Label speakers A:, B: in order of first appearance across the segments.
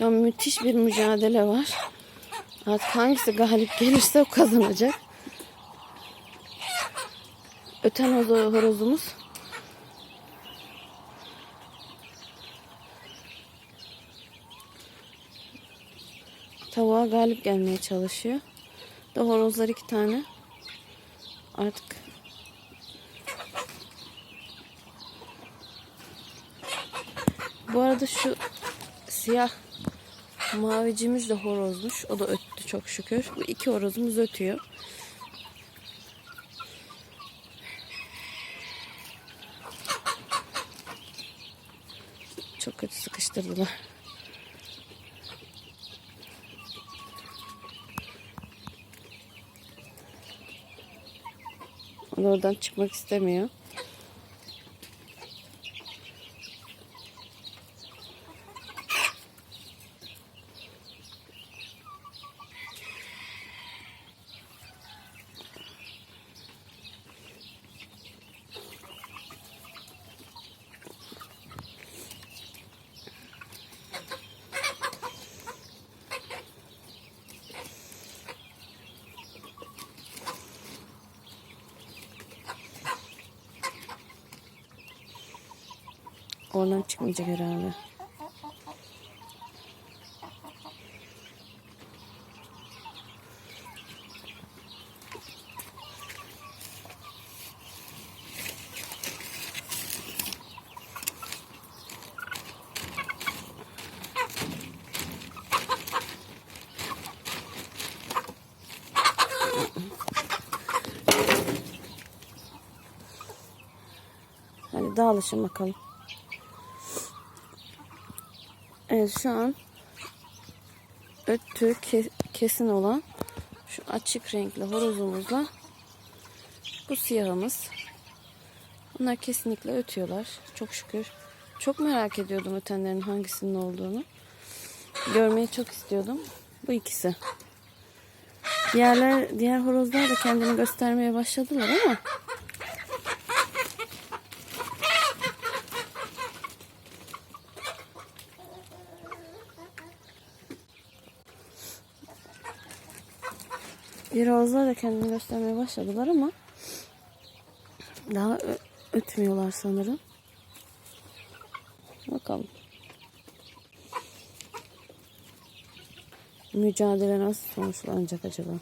A: Ya müthiş bir mücadele var. Artık hangisi galip gelirse o kazanacak. Öten horo- horozumuz tavuğa galip gelmeye çalışıyor. Da horozlar iki tane. Artık Bu arada şu siyah mavicimiz de horozmuş. O da öttü çok şükür. Bu iki horozumuz ötüyor. Çok kötü sıkıştırdılar. O da oradan çıkmak istemiyor. Oradan çıkmayacak herhalde. Hadi dağılışın bakalım. Evet şu an öttü ke- kesin olan şu açık renkli horozumuzla bu siyahımız. Bunlar kesinlikle ötüyorlar. Çok şükür. Çok merak ediyordum ötenlerin hangisinin olduğunu. Görmeyi çok istiyordum. Bu ikisi. Diğerler, diğer horozlar da kendini göstermeye başladılar ama Horozlar da kendini göstermeye başladılar ama daha ötmüyorlar sanırım. Bakalım. Mücadele nasıl sonuçlanacak acaba?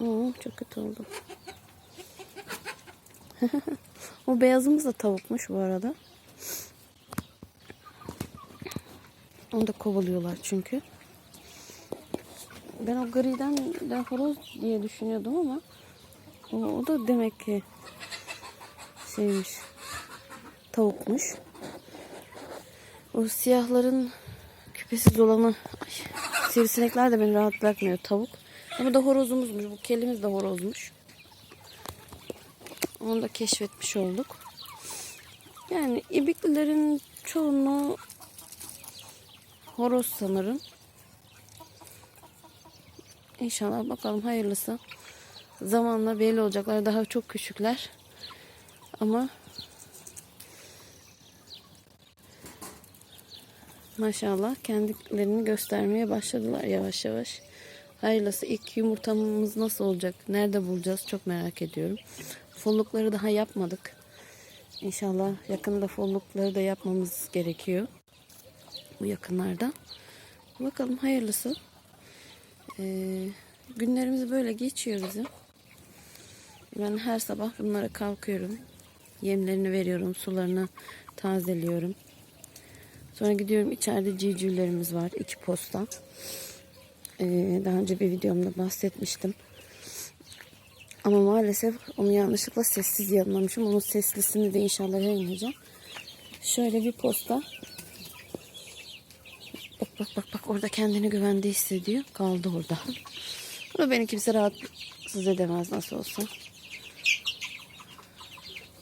A: Oo, çok kötü oldu. o beyazımız da tavukmuş bu arada. Onu da kovalıyorlar çünkü. Ben o griden de horoz diye düşünüyordum ama o, o da demek ki şeymiş tavukmuş. O siyahların küpesiz olanı ay, sivrisinekler de beni rahat bırakmıyor tavuk. Ama da horozumuzmuş. Bu kelimiz de horozmuş. Onu da keşfetmiş olduk. Yani ibiklilerin çoğunluğu horoz sanırım. İnşallah bakalım hayırlısı. Zamanla belli olacaklar. Daha çok küçükler. Ama maşallah kendilerini göstermeye başladılar yavaş yavaş. Hayırlısı ilk yumurtamız nasıl olacak? Nerede bulacağız? Çok merak ediyorum. Follukları daha yapmadık. İnşallah yakında follukları da yapmamız gerekiyor. Bu yakınlarda. Bakalım hayırlısı. Ee, günlerimiz böyle geçiyor bizim. Ben her sabah bunlara kalkıyorum. Yemlerini veriyorum. Sularını tazeliyorum. Sonra gidiyorum içeride civcivlerimiz var. iki posta. Ee, daha önce bir videomda bahsetmiştim. Ama maalesef onu yanlışlıkla sessiz yayınlamışım. Onun seslisini de inşallah yayınlayacağım. Şöyle bir posta. Bak bak bak bak orada kendini güvende hissediyor. Kaldı orada. Bunu beni kimse rahatsız edemez nasıl olsa.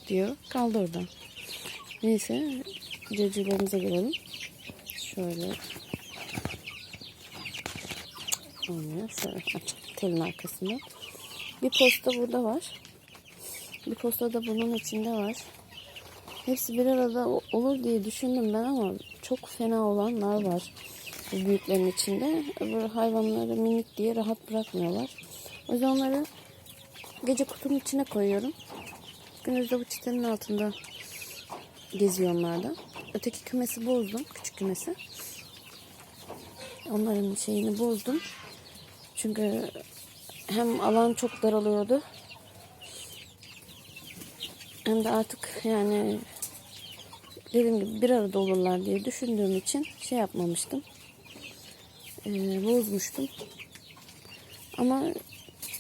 A: Diyor. Kaldı orada. Neyse. Cevcivlerimize gelelim. Şöyle Olmuyor. Şöyle telin arkasında. Bir posta burada var. Bir posta da bunun içinde var. Hepsi bir arada olur diye düşündüm ben ama çok fena olanlar var. Bu büyüklerin içinde. Öbür hayvanları minik diye rahat bırakmıyorlar. O yüzden onları gece kutunun içine koyuyorum. Gündüzde bu çitenin altında geziyor onlar da. Öteki kümesi bozdum. Küçük kümesi. Onların şeyini bozdum. Çünkü hem alan çok daralıyordu. Hem de artık yani dediğim gibi bir arada olurlar diye düşündüğüm için şey yapmamıştım. Ee, bozmuştum. Ama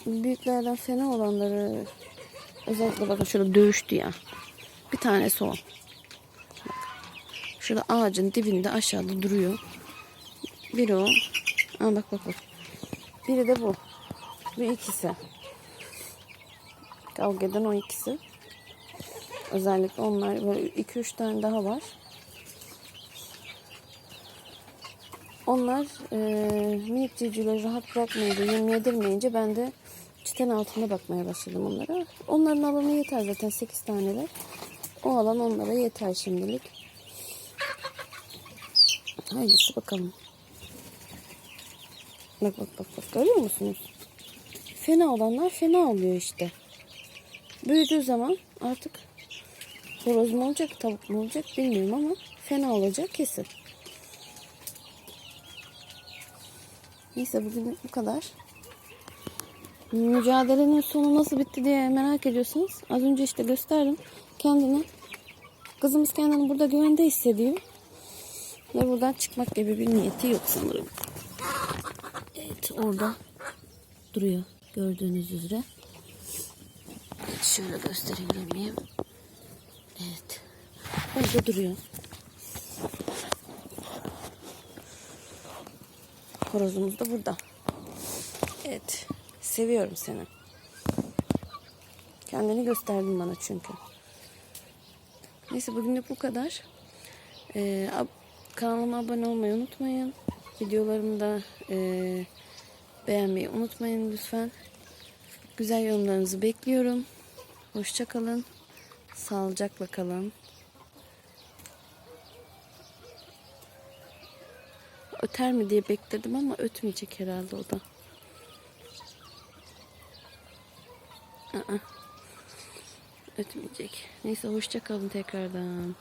A: büyüklerden fena olanları özellikle bakın şurada dövüştü ya. Bir tanesi o. Bak. Şurada ağacın dibinde aşağıda duruyor. Biri o. Aa bak bak bak. Biri de bu. Bu ikisi. Kavga eden o ikisi. Özellikle onlar böyle 2-3 tane daha var. Onlar e, minik civcivleri rahat bırakmayınca, yem yedirmeyince ben de çiten altında bakmaya başladım onlara. Onların alanı yeter zaten 8 taneler. O alan onlara yeter şimdilik. Hayırlısı bakalım. Bak bak bak bak görüyor musunuz? Fena olanlar fena oluyor işte. Büyüdüğü zaman artık horoz mu olacak tavuk mu olacak bilmiyorum ama fena olacak kesin. Neyse bugün bu kadar. Mücadelenin sonu nasıl bitti diye merak ediyorsanız az önce işte gösterdim kendini. Kızımız kendini burada güvende hissediyor. Ve buradan çıkmak gibi bir niyeti yok sanırım. Orada duruyor gördüğünüz üzere. Şöyle göstereyim miyim? Evet. Orada duruyor. Horozumuz da burada. Evet. Seviyorum seni. Kendini gösterdin bana çünkü. Neyse bugünlük bu kadar. Ee, kanalıma abone olmayı unutmayın. Videolarımı da e, beğenmeyi unutmayın lütfen. Güzel yorumlarınızı bekliyorum. Hoşçakalın. Sağlıcakla kalın. Öter mi diye bekledim ama ötmeyecek herhalde o da. Aa, ötmeyecek. Neyse hoşça kalın tekrardan.